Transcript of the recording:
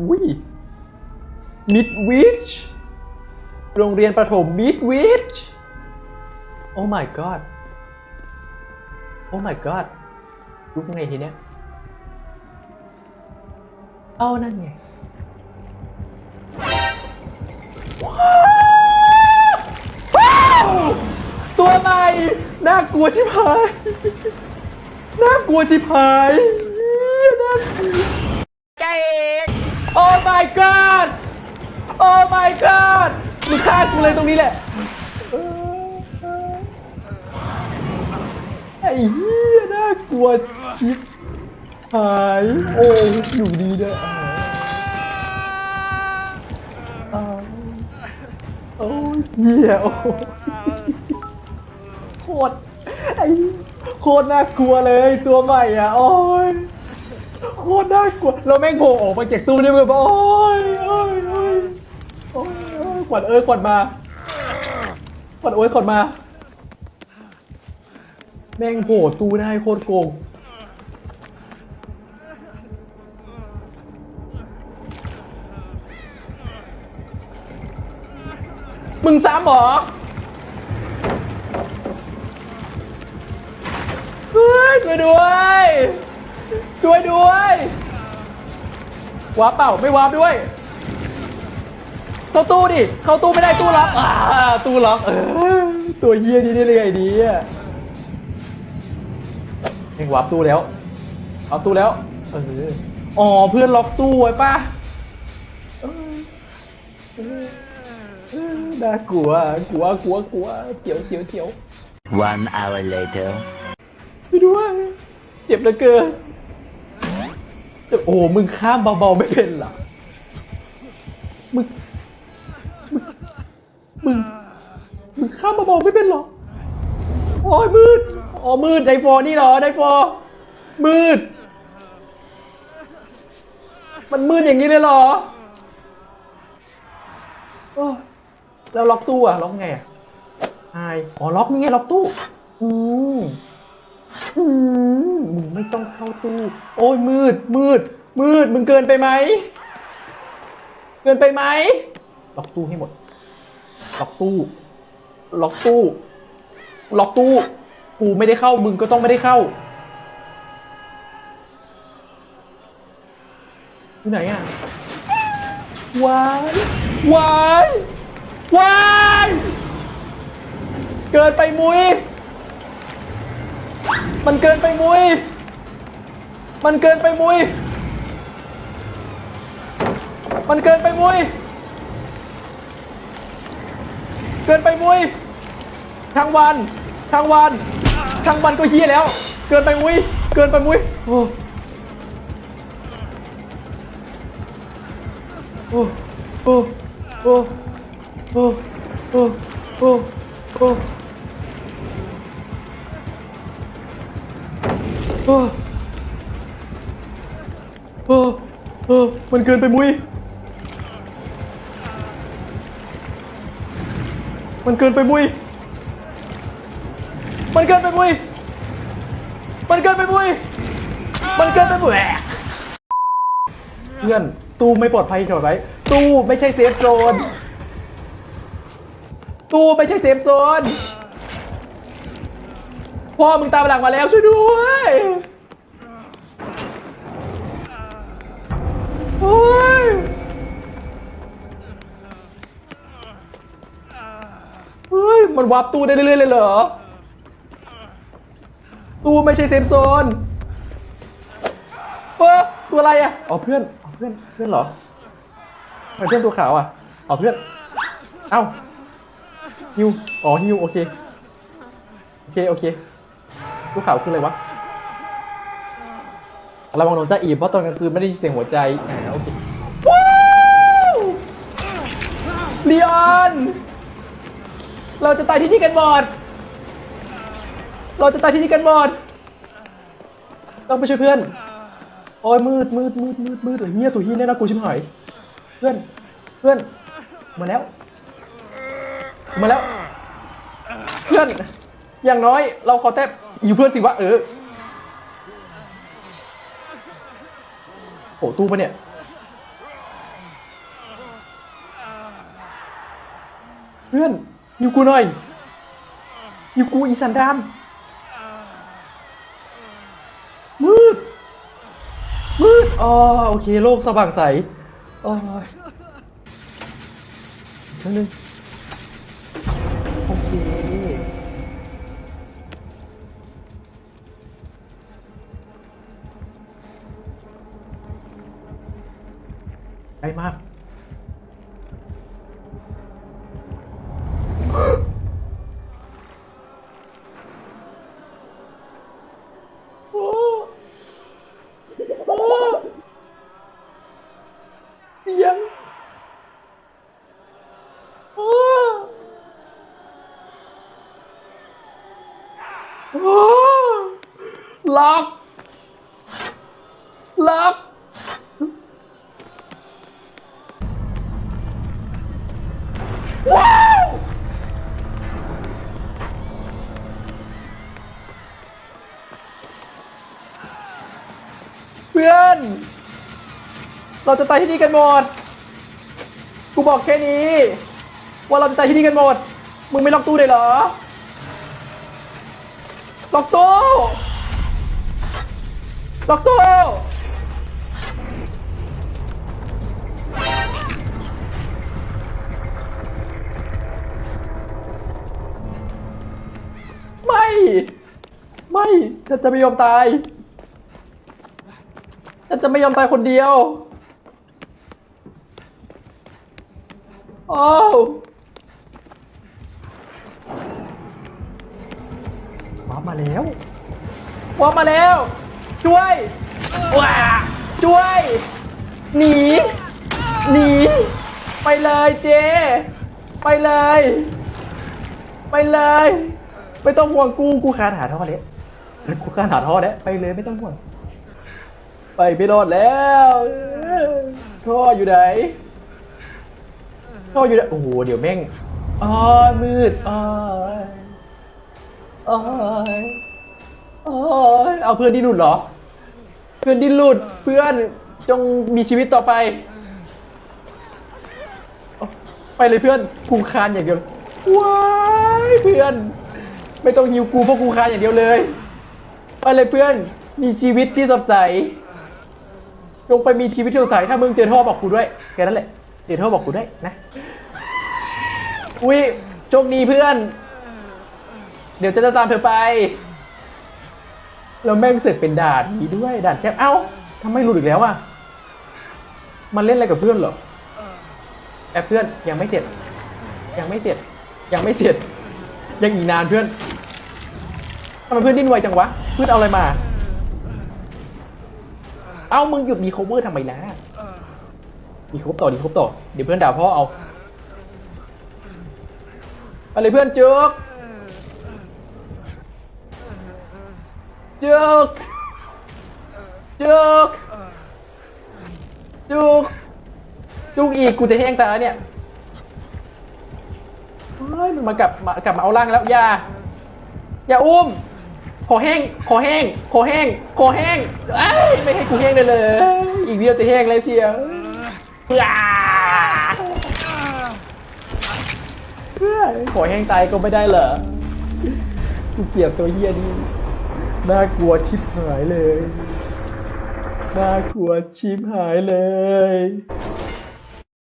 อุ้ยมิดวิชโรงเรียนประถมมิดวิชโอ้ my god โอ้ my god ลุกไงทีเนี้ยเอานั่นไงตัวใหม่น่ากลัวชิบหายน่ากลัวชิบหายน่ากลัวใจ โอ้ my god โอ้ my god มึงฆ่ากูเลยตรงนี้แหละ ไอ้เหี้ยน่ากลัวชิบหาย โอ้อยู่ดีด้วยอ่าอ่าโอ้ยเหี้ยโอ้โคตรไอ้โคตรน่ากลัวเลยตัวใหม่อะ โอ้ย คตรน่ากลัวแล้วแม่งโผล่ออกมาจากตู้นี่แบบโอ้ยโอ้ยโอ้ยโอ้ยโอ้ยขวัญเอ้ยขวัญมาขวัญโอ้ยขวัญมา แม่งโผล่ตู้ได้โคตรโกงมึงซ้ำหรอเฮ้ยช่วยด้วย ช่วยด้วยวาร์ปเปล่าไม่วาร์ปด้วยเข้าตู้ดิเข้าตู้ไม่ได้ตู้ล็อกอ่าตู้ล็อกเออตัวเฮียนี่ได้เลยไอ้ดีอะเองวาร์ปตู้แล้วเอาตู้แล้วเอออ๋อเพื่อนล็อกตู้ไว้ป่ะเออเออเออน่ากลัวกลัวกลัวกลัวเจียวเจียวเจียว One hour later. ไปด้วยเจ็บเหลือเกินแต่ โอ้มึงข้ามเบาๆไม่เป็นหรอ มึง มึง มึงมงข้ามเบาๆไม่เป็นหรอ โอ้ยมืด อ๋อมืดไดฟอร์นี่หรอไดฟอร์มืด มันมืดอย่างนี้เลยหรอแล้วล็อกตู้อะล็อกไงอะไอาย อ๋อล็อกนี่ไงล็อกตู้ อืมอื มมึงไม่ต้องเข้าตู้ โอ้ยมืด มืด มืด มึงเกินไปไหม เกินไปไหม ล็อกตู้ให้หมด ล็อกตู้ ล็อกตู้ ล็อกตู้ กูไม่ได้เข้า มึงก็ต้องไม่ได้เข้าอยู่ไหนอะวายวายวาย เกินไปมุ้ย มันเกินไปมุยมันเกินไปมุยมันเกินไปมุยเกินไปมุยทั้งวันทั้งวันทั้งวันก็เฮียแล้ว เกินไปมุยเกินไปมุยโอ้โอ้โอ้โอ้โอ้โอ้โอ้ โอ้โอ้โอ้โอ้มันเกินไปมุ้ย มันเกินไปมุ้ย มันเกินไปมุ้ย มันเกินไปมุ้ย มันเกินไปมุ้ยเพื่อนตู้ไม่ปลอดภัยเท่าไหร่ตู้ไม่ใช่เซฟโซนตู้ไม่ใช่เซฟโซน พ่อมึงตามหลังมาแล้วช่วยด้วยโอ้ยเฮ้ย มันวาร์ปตู้ได้เรื่อยๆเลยเหรอ ตู้ไม่ใช่เซฟโซนเออตัวอะไรอะ อ๋อเพื่อน อ๋อเพื่อน เพื่อนเหรอทำไมเพื่อนตัวขาวอะ อ๋อเพื่อน เอ้าฮิว อ๋อฮิว โอเค โอเค โอเค ลูกข่าวคืออะไรวะระวังโดนจ้าอีบเพราะตอนกลางคืนไม่ได้ยินเสียงหัวใจอ่าโอเคว้าวลีออน เราจะตายที่นี่กันหมดเราจะตายที่นี่กันหมดต้องไปช่วยเพื่อน โอ้ยมืดมืดมืดมืดมืดเฮียตัวเฮียเนี่ยนะกูชิบหายเพื่อนเพื่อน มาแล้ว มาแล้ว เพื่อน อย่างน้อยเราขอแทบ อยู่เพื่อนสิวะเออโอ้ตู้ปะเนี่ยเพื่อนอยู่กูหน่อยอยู่กูอีสันดามมืดมืดอ๋อโอเคโลกสว่างใสโอ้ยเท่านึงโอเค มากโอ้โอ้เสียงโอ้โอ้ล็อกล็อก เพื่อน เราจะตายที่นี่กันหมด กูบอกแค่นี้ ว่าเราจะตายที่นี่กันหมด มึงไม่ล็อกตู้เลยเหรอ ล็อกตู้ ล็อกตู้ ฉันจะไม่ยอมตาย ฉันจะไม่ยอมตายคนเดียว โอ้วว้ามาแล้วว้ามาแล้ว ช่วยว้าช่วย หนี หนี ไปเลยเจ ไปเลย ไปเลย ไม่ต้องห่วงกู กูคานหาท่อเลย กูคานหาท่อแล้วไปเลยไม่ต้องห่วงไปไม่รอดแล้วท่ออยู่ไหนท่ออยู่ไหนโอ้โหเดี๋ยวแม่งอ๋อมืดอ๋ออ๋ออ๋อเอาเพื่อนที่หลุดเหรอ เพื่อนที่หลุดเพื่อนจงมีชีวิตต่อไป ไปเลยเพื่อนกูคานอย่างเดียวว้ายเพื่อน ไม่ต้องหิวกูเพราะกูคานอย่างเดียวเลย ไปเลยเพื่อน มีชีวิตที่สดใสจงไปมีชีวิตที่สดใส ถ้ามึงเจอท่อบอกกูด้วย แค่นั้นแหละ เจอท่อบอกกูด้วยนะ อุ้ยโชคดีเพื่อน เดี๋ยวจะจะตามเธอไป แล้วแม่งเสร็จเป็นด่านนี้ด้วย ด่านแคบเอ้าทำไมหลุดอีกแล้วอะ มันเล่นอะไรกับเพื่อนเหรอ แอบเพื่อนยังไม่เสร็จ ยังไม่เสร็จ ยังไม่เสร็จ ยังอีกนานเพื่อน ทำไมเพื่อนดิ้นไวจังวะ เพื่อนเอาอะไรมา เอ้ามึงหยุดมีโคเวอร์ทำไมนะดีครบต่อดีครบต่อ เดี๋ยวเพื่อนด่าพ่อเอาอะไรเพื่อนจุกจุกจุกจุกจุกอีกกูจะแห้งตาแล้วเนี่ยเฮ้ยมันมากลับมากลับมาเอาร่างแล้วอย่าอย่าอุ้ม ขอแห้งขอแห้งขอแห้งขอแห้งเอ้ยไม่ให้กูแห้งเลยเลย อีกเดียวจะแห้งแล้วเชียวเพื่อเพื่อขอแห้งตายก็ไม่ได้เหรอกูเกลียดตัวเฮียนี่น่ากลัวชิบหายเลย น่ากลัวชิบหายเลย